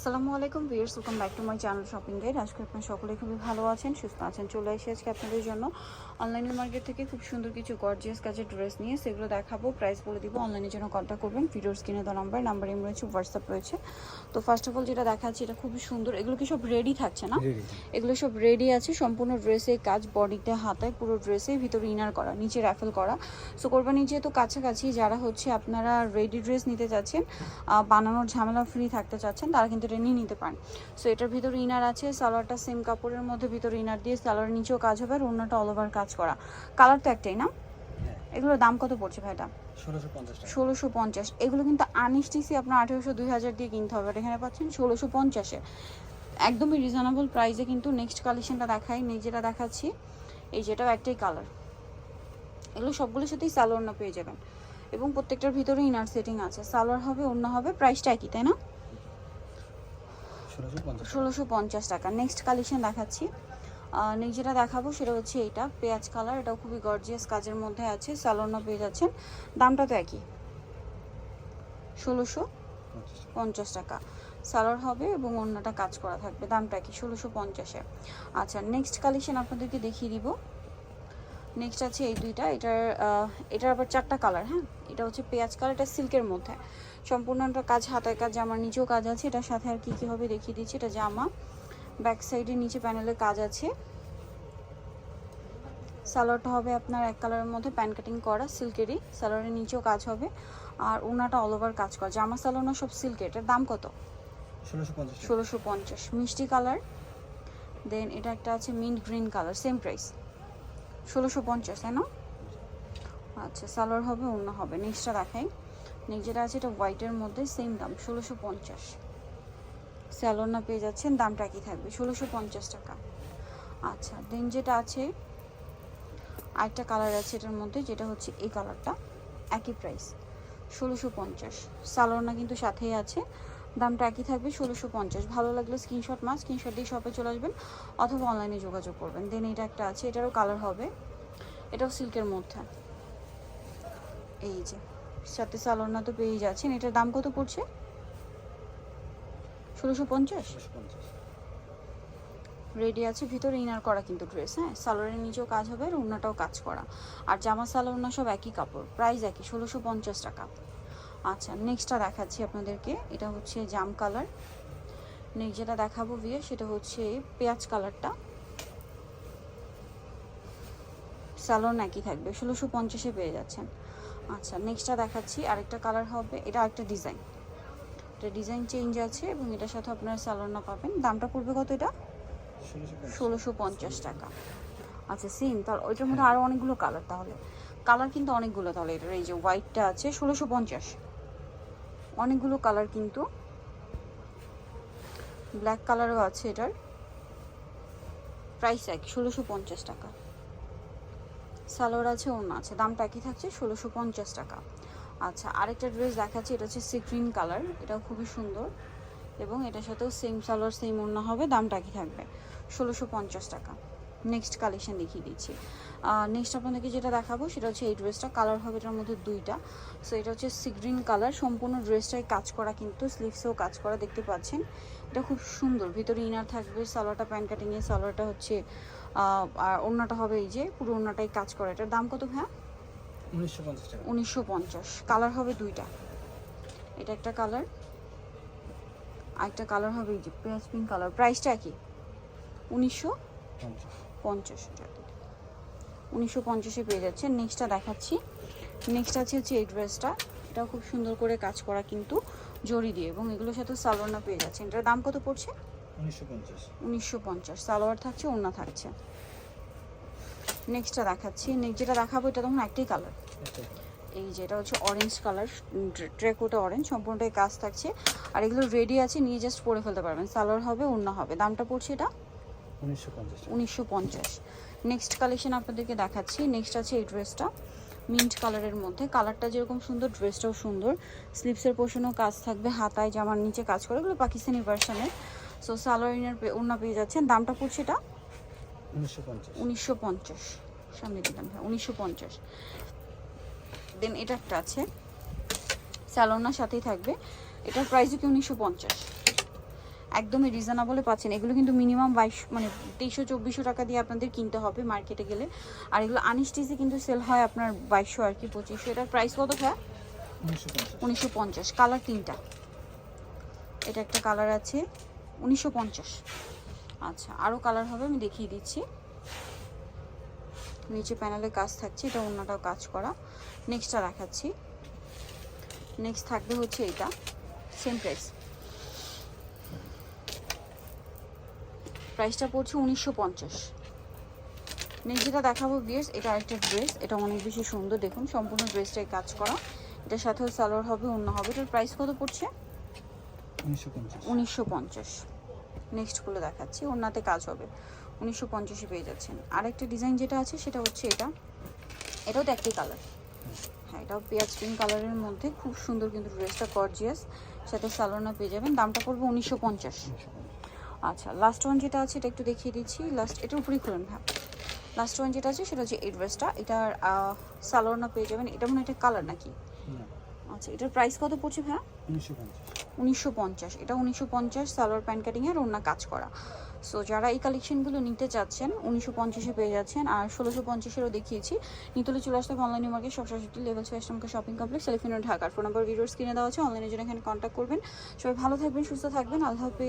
আসসালামু আলাইকুম viewers welcome back to my channel shopping guide আজকে আপনারা সকলে খুবই ভালো আছেন সুস্থ আছেন চলে এসে আজকে আপনাদের জন্য অনলাইনের মার্কেট থেকে খুব সুন্দর কিছু গর্জিয়াস কাজের ড্রেস নিয়ে সেগুলো দেখাবো প্রাইস বলে দিব অনলাইনের জন্য কন্ট্যাক্ট করবেন ভিডিওর স্ক্রিনে দেওয়া নাম্বার নাম্বার এম রয়েছে হোয়াটসঅ্যাপ রয়েছে। তো ফার্স্ট অফ অল যেটা দেখাচ্ছি এটা খুবই সুন্দর এগুলো কি সব রেডি থাকছে না? এগুলো সব রেডি আছে সম্পূর্ণ ড্রেসে কাজ বডিতে হাতায় পুরো ড্রেসে ভিতরে ইনার করা নিচে র্যাফেল করা। সো কোরবানি যেহেতু কাছাকাছি যারা হচ্ছে আপনারা রেডি ড্রেস নিতে চাচ্ছেন বানানোর ঝামেলা ফ্রি থাকতে চাচ্ছেন তারা কিন্তু এটা নিয়ে নিতে পারেন। সো এটার ভিতরে ইনার আছে সালোয়ারটা সেম কাপড়ের মধ্যে ভিতরে ইনার দিয়ে সালোয়ারের নিচেও কাজ হবে আর অন্যটা অল ওভার কাজ করা। কালার তো একটাই না? এগুলোর দাম কত পড়ছে ভাইটা ষোলোশো পঞ্চাশ এগুলো কিন্তু আনএসটিসি আপনার আঠেরোশো দুই হাজার দিয়ে কিনতে হবে। এখানে পাচ্ছেন ষোলোশো পঞ্চাশে। একদমই রিজনেবল প্রাইসে কিন্তু নেক্সট কালেকশনটা দেখাই নিজেরা দেখাচ্ছি এই যেটাও একটাই কালার এগুলো সবগুলোর সাথেই সালোয়ার না পেয়ে যাবেন। এবং প্রত্যেকটার ভিতরে ইনার সেটিং আছে। সালোয়ার হবে অন্য হবে প্রাইসটা একই তাই না? ষোলোশো পঞ্চাশ টাকা। নেক্সট কালেকশন দেখাচ্ছি। নেক্সট যেটা দেখাবো সেটা হচ্ছে এইটা পেঁয়াজ কালার এটাও খুবই গর্জিয়াস কাজের মধ্যে আছে। সালোনা পেয়ে যাচ্ছেন। দামটা তো একই। ষোলোশো পঞ্চাশ পঞ্চাশ টাকা। সালোয়ার হবে এবং অন্যটা কাজ করা থাকবে। দামটা কি ষোলোশো পঞ্চাশে আচ্ছা নেক্সট কালেকশন আপনাদেরকে দেখিয়ে দিব। নেক্সট আছে এই দুইটা। এটার এটার আবার চারটা কালার হ্যাঁ? এটা হচ্ছে পেঁয়াজ কালার এটা সিল্কের মধ্যে। সম্পূর্ণটা কাজ হাতের কাজ জামার নিচেও কাজ আছে। এটার সাথে আর কি কি হবে দেখিয়ে দিচ্ছি। এটা জামা। ব্যাক সাইডে নিচে প্যানেলের কাজ আছে। সালোয়ারটা হবে আপনার এক কালারের মধ্যে প্যান কাটিং করা সিল্কেরই। সালোয়ারের নিচেও কাজ হবে। আর ওনাটা অল ওভার কাজ করা। জামা সালোনা সব সিল্কের। এটার দাম কত? ষোলোশো পঞ্চাশ। ষোলোশো পঞ্চাশ। মিষ্টি কালার। দেন এটা একটা আছে mint green colour same price ষোলোশো পঞ্চাশ তাই না? আচ্ছা সালোয়ার হবে অন্য হবে। নেক্সটটা দেখাই। নেক্সট যেটা আছে, এটা হোয়াইটের মধ্যে সেম দাম, ষোলোশো পঞ্চাশ। স্যালোর না পেয়ে যাচ্ছেন, দামটা কি থাকবে, ষোলোশো পঞ্চাশ টাকা। আচ্ছা দেন যেটা আছে, আরেকটা কালার আছে এটার মধ্যে, যেটা হচ্ছে এই কালারটা একই প্রাইস ষোলোশো পঞ্চাশ। সালোয়ারনা কিন্তু সাথেই আছে, দামটা একই থাকবে, ষোলোশো পঞ্চাশ। ভালো লাগলে স্ক্রিনশট মাস স্ক্রিনশট দিয়ে শপে চলে আসবেন, অথবা অনলাইনে যোগাযোগ করবেন। দেন এটা একটা আছে, এটারও কালার হবে, এটাও সিল্কের মধ্যে। এই যে সাথে সালোয়ারনা তো পেয়েই যাচ্ছেন। এটার দাম কত পড়ছে? ষোলোশো পঞ্চাশ? রেডি আছে ভিতরে ইনার করা কিন্তু ড্রেস হ্যাঁ? সালোয়ারের নিচেও কাজ হবে আর অন্যটাও কাজ করা। আর জামা সালোয়ার সব একই কাপড় প্রাইস একই, ষোলোশো পঞ্চাশ টাকা। আচ্ছা নেক্সটটা দেখাচ্ছি আপনাদেরকে। এটা হচ্ছে জাম কালার নেক্সট যেটা দেখাবো বিয়ে সেটা হচ্ছে পেঁয়াজ কালারটা সালোয়ার একই থাকবে, ষোলোশো পঞ্চাশে পেয়ে যাচ্ছেন। আচ্ছা নেক্সটটা দেখাচ্ছি। আরেকটা কালার হবে এটা আরেকটা ডিজাইন এটা ডিজাইন চেঞ্জ আছে এবং এটার সাথে আপনারা সালোয়ার পাবেন। দামটা পড়বে কত এটা? ষোলোশো পঞ্চাশ। ষোলোশো পঞ্চাশ টাকা। আচ্ছা সেম তাহলে ওইটার মধ্যে আরও অনেকগুলো কালার তাহলে। কালার কিন্তু অনেকগুলো তাহলে এটার এই যে হোয়াইটটা আছে ষোলোশো পঞ্চাশ। অনেকগুলো কালার কিন্তু। ব্ল্যাক কালারও আছে এটার। প্রাইস এক ষোলোশো পঞ্চাশ টাকা। সালোয়ার আছে অন্য আছে। দামটা একই থাকছে ষোলোশো পঞ্চাশ টাকা। আচ্ছা আরেকটা ড্রেস দেখাচ্ছি, এটা হচ্ছে সি গ্রিন কালার এটাও খুবই সুন্দর। এবং এটার সাথেও সেম সালোয়ার সেম অন্য হবে, দামটা একই থাকবে ষোলোশো পঞ্চাশ টাকা। নেক্সট কালেকশন দেখিয়ে দিচ্ছি। নেক্সট আপনাদেরকে যেটা দেখাবো, সেটা হচ্ছে এই ড্রেসটা কালার হবে এটার মধ্যে দুইটা। সো এটা হচ্ছে সি গ্রিন কালার সম্পূর্ণ ড্রেসটাই কাজ করা কিন্তু স্লিভসেও কাজ করা, দেখতে পাচ্ছেন। এটা খুব সুন্দর, ভিতরে ইনার থাকবে, সালোয়ারটা প্যান্ট কাটিংয়ে সালোয়ারটা হচ্ছে আর অন্যটা হবে এই যে পুরো অন্যটাই কাজ করা। এটার দাম কত হ্যাঁ উনিশশো পঞ্চাশ কালার হবে দুইটা। এটা একটা কালার আরেকটা কালার হবে এই যে পেঁয়াজ পিঙ্ক কালার প্রাইসটা কি? উনিশশো পঞ্চাশ। উনিশশো পঞ্চাশে। পেয়ে যাচ্ছে। নেক্সটটা দেখাচ্ছি। নেক্সট আছে হচ্ছে এই ড্রেসটা এটাও খুব সুন্দর করে কাজ করা কিন্তু জড়ি দিয়ে এবং এগুলোর সাথে সালোয়ার পেয়ে যাচ্ছে। এটার দাম কত পড়ছে? উনিশশো পঞ্চাশ। সালোয়ার থাকছে ওড়না থাকছে। নেক্সটটা দেখাচ্ছি। নেক্সট যেটা দেখাবো এটা তখন একটাই কালার এই যেটা হচ্ছে অরেঞ্জ কালার ট্রেকোটা অরেঞ্জ সম্পূর্ণটাই কাজ থাকছে। আর এগুলো রেডি আছে নিয়ে জাস্ট পরে ফেলতে পারবেন। সালোয়ার হবে অন্য হবে। দামটা পড়ছে এটা? উনিশশো পঞ্চাশ। নেক্সট কালেকশন আপনাদেরকে দেখাচ্ছি। নেক্সট আছে এই ড্রেসটা মিন্ট কালারের মধ্যে। কালারটা যেরকম সুন্দর ড্রেসটাও সুন্দর। স্লিপসের পোষণও কাজ থাকবে। হাতায় জামার নিচে কাজ করে এগুলো পাকিস্তানি ভার্সনের সো সালোয়ারিনের ওড়না পেয়ে যাচ্ছেন। দামটা পড়ছে এটা উনিশশো পঞ্চাশ। সামনে দিলাম হ্যাঁ উনিশশো পঞ্চাশ। দেন এটা একটা আছে। স্যালোনার সাথেই থাকবে। এটার প্রাইসও কি উনিশশো পঞ্চাশ? একদমই রিজনেবলে পাচ্ছেন। এগুলো কিন্তু মিনিমাম বাইশ মানে তেইশশো চব্বিশশো টাকা দিয়ে আপনাদের কিনতে হবে মার্কেটে গেলে। আর এগুলো আনস্টিচে কিন্তু সেল হয় আপনার বাইশশো আর কি পঁচিশশো। এটার প্রাইস কত উনিশশো উনিশশো পঞ্চাশ। কালার তিনটা। এটা একটা কালার আছে। উনিশশো পঞ্চাশ। আচ্ছা আরও কালার হবে, আমি দেখিয়ে দিচ্ছি। নিচে প্যানেলে কাজ থাকছে, এটা অন্যটাও কাজ করা। নেক্সটটা দেখাচ্ছি। নেক্সট থাকবে হচ্ছে এটা সেম প্রাইস প্রাইসটা পড়ছে উনিশশো পঞ্চাশ। নেক্সট যেটা দেখাবো বিয়ার্স এটা আরেকটা ড্রেস এটা অনেক বেশি সুন্দর, দেখুন, সম্পূর্ণ ড্রেসটাই কাজ করা। এটার সাথেও সালোয়ার হবে অন্য হবে। এটার প্রাইস কত পড়ছে? উনিশশো পঞ্চাশ। নেক্সটগুলো দেখাচ্ছি ওনাতে কাজ হবে। উনিশশো পঞ্চাশে পেয়ে যাচ্ছেন। আরেকটা ডিজাইন যেটা আছে সেটা হচ্ছে এটা। এটাও তো একটাই কালার হ্যাঁ এটাও পেঁয়াজ পিঙ্ক কালারের মধ্যে। খুব সুন্দর কিন্তু ড্রেসটা গর্জিয়াস সাথে সালোনা পেয়ে যাবেন। দামটা পড়বে উনিশশো পঞ্চাশ। আচ্ছা লাস্ট ওয়ান যেটা আছে এটা একটু দেখিয়ে দিচ্ছি। লাস্ট এটার উপরেই খুলুন হ্যাঁ। লাস্ট ওয়ান যেটা আছে সেটা হচ্ছে এই ড্রেসটা এটার সালোনা পেয়ে যাবেন। এটা মনে হয় একটা কালার নাকি? আচ্ছা এটার প্রাইস কত পড়ছে ভাইয়া? উনিশশো পঞ্চাশ। উনিশশো পঞ্চাশ। এটা উনিশশো পঞ্চাশ সালোয়ার প্যান্ট কাটিংয়ের অন্য কাজ করা। সো যারা এই কালেকশনগুলো নিতে চাচ্ছেন, উনিশশো পঞ্চাশে পেয়ে যাচ্ছেন। আর ষোলোশো পঞ্চাশেরও দেখিয়েছি। নিতলে চলে আসতে অনলাইন মার্কেট সব লেভেল ছয় আশ্রমকা শপিং কমপ্লেক্স সেলিফিনো ঢাকার ফোন নাম্বার ভিডিওর স্ক্রিনে দেওয়া আছে অনলাইনে জন্য এখানে কন্ট্যাক্ট করবেন। সবাই ভালো থাকবেন, সুস্থ থাকবেন। আল্লাহ হাফিজ।